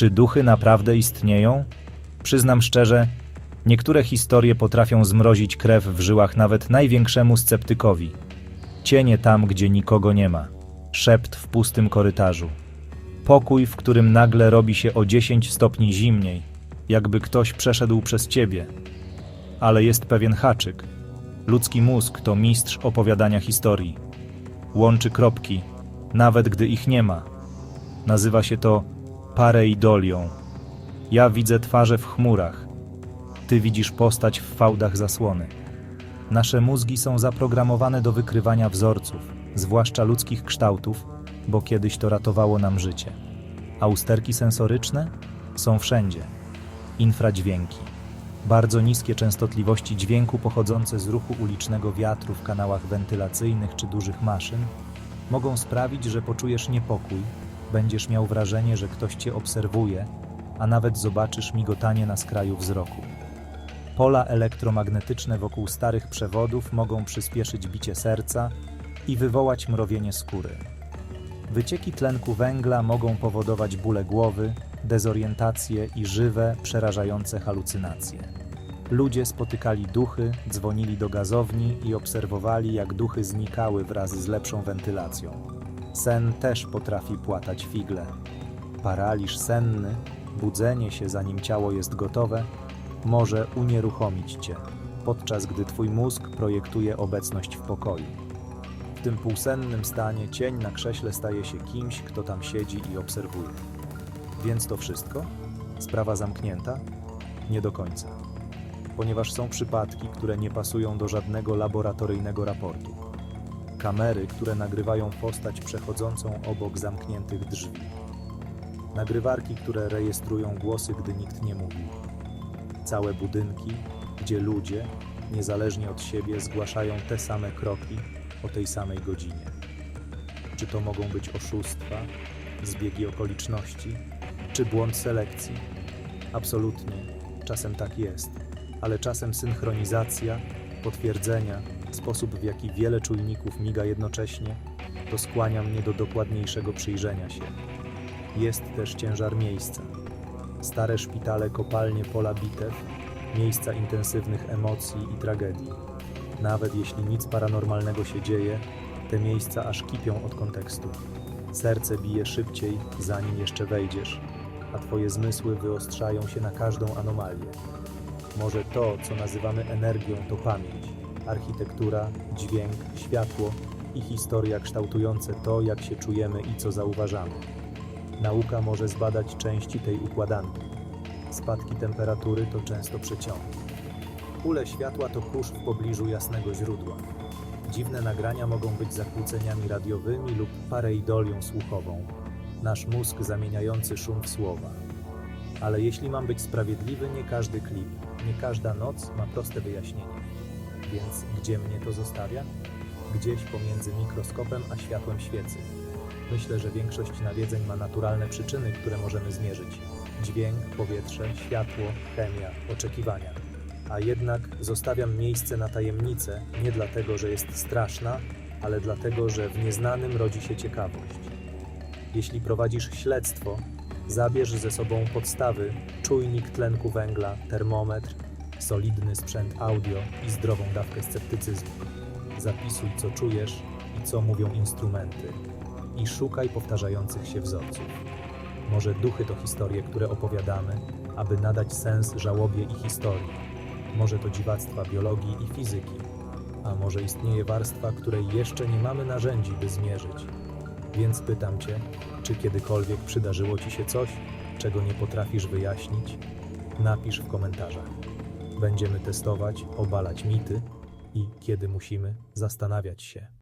Czy duchy naprawdę istnieją? Przyznam szczerze, niektóre historie potrafią zmrozić krew w żyłach nawet największemu sceptykowi. Cienie tam, gdzie nikogo nie ma. Szept w pustym korytarzu. Pokój, w którym nagle robi się o 10 stopni zimniej, jakby ktoś przeszedł przez ciebie. Ale jest pewien haczyk. Ludzki mózg to mistrz opowiadania historii. Łączy kropki, nawet gdy ich nie ma. Nazywa się to pareidolią. Ja widzę twarze w chmurach. Ty widzisz postać w fałdach zasłony. Nasze mózgi są zaprogramowane do wykrywania wzorców, zwłaszcza ludzkich kształtów, bo kiedyś to ratowało nam życie. A usterki sensoryczne są wszędzie. Infradźwięki. Bardzo niskie częstotliwości dźwięku pochodzące z ruchu ulicznego wiatru w kanałach wentylacyjnych czy dużych maszyn mogą sprawić, że poczujesz niepokój, będziesz miał wrażenie, że ktoś cię obserwuje, a nawet zobaczysz migotanie na skraju wzroku. Pola elektromagnetyczne wokół starych przewodów mogą przyspieszyć bicie serca i wywołać mrowienie skóry. Wycieki tlenku węgla mogą powodować bóle głowy, dezorientację i żywe, przerażające halucynacje. Ludzie spotykali duchy, dzwonili do gazowni i obserwowali, jak duchy znikały wraz z lepszą wentylacją. Sen też potrafi płatać figle. Paraliż senny, budzenie się zanim ciało jest gotowe, może unieruchomić cię, podczas gdy twój mózg projektuje obecność w pokoju. W tym półsennym stanie cień na krześle staje się kimś, kto tam siedzi i obserwuje. Więc to wszystko? Sprawa zamknięta? Nie do końca. Ponieważ są przypadki, które nie pasują do żadnego laboratoryjnego raportu. Kamery, które nagrywają postać przechodzącą obok zamkniętych drzwi. Nagrywarki, które rejestrują głosy, gdy nikt nie mówi. Całe budynki, gdzie ludzie, niezależnie od siebie, zgłaszają te same kroki o tej samej godzinie. Czy to mogą być oszustwa, zbiegi okoliczności, czy błąd selekcji? Absolutnie, czasem tak jest, ale czasem synchronizacja, potwierdzenia, sposób w jaki wiele czujników miga jednocześnie, to skłania mnie do dokładniejszego przyjrzenia się. Jest też ciężar miejsca. Stare szpitale, kopalnie, pola bitew, miejsca intensywnych emocji i tragedii. Nawet jeśli nic paranormalnego się dzieje, te miejsca aż kipią od kontekstu. Serce bije szybciej, zanim jeszcze wejdziesz, a twoje zmysły wyostrzają się na każdą anomalię. Może to, co nazywamy energią, to pamięć, architektura, dźwięk, światło i historia kształtujące to, jak się czujemy i co zauważamy. Nauka może zbadać części tej układanki. Spadki temperatury to często przeciągi. Kule światła to kurz w pobliżu jasnego źródła. Dziwne nagrania mogą być zakłóceniami radiowymi lub pareidolią słuchową. Nasz mózg zamieniający szum w słowa. Ale jeśli mam być sprawiedliwy, nie każdy klip, nie każda noc ma proste wyjaśnienie. Więc gdzie mnie to zostawia? Gdzieś pomiędzy mikroskopem a światłem świecy. Myślę, że większość nawiedzeń ma naturalne przyczyny, które możemy zmierzyć: dźwięk, powietrze, światło, chemia, oczekiwania. A jednak zostawiam miejsce na tajemnicę nie dlatego, że jest straszna, ale dlatego, że w nieznanym rodzi się ciekawość. Jeśli prowadzisz śledztwo, zabierz ze sobą podstawy, czujnik tlenku węgla, termometr, solidny sprzęt audio i zdrową dawkę sceptycyzmu. Zapisuj, co czujesz i co mówią instrumenty. I szukaj powtarzających się wzorców. Może duchy to historie, które opowiadamy, aby nadać sens żałobie i historii. Może to dziwactwa biologii i fizyki, a może istnieje warstwa, której jeszcze nie mamy narzędzi, by zmierzyć. Więc pytam Cię, czy kiedykolwiek przydarzyło Ci się coś, czego nie potrafisz wyjaśnić? Napisz w komentarzach. Będziemy testować, obalać mity i, kiedy musimy, zastanawiać się.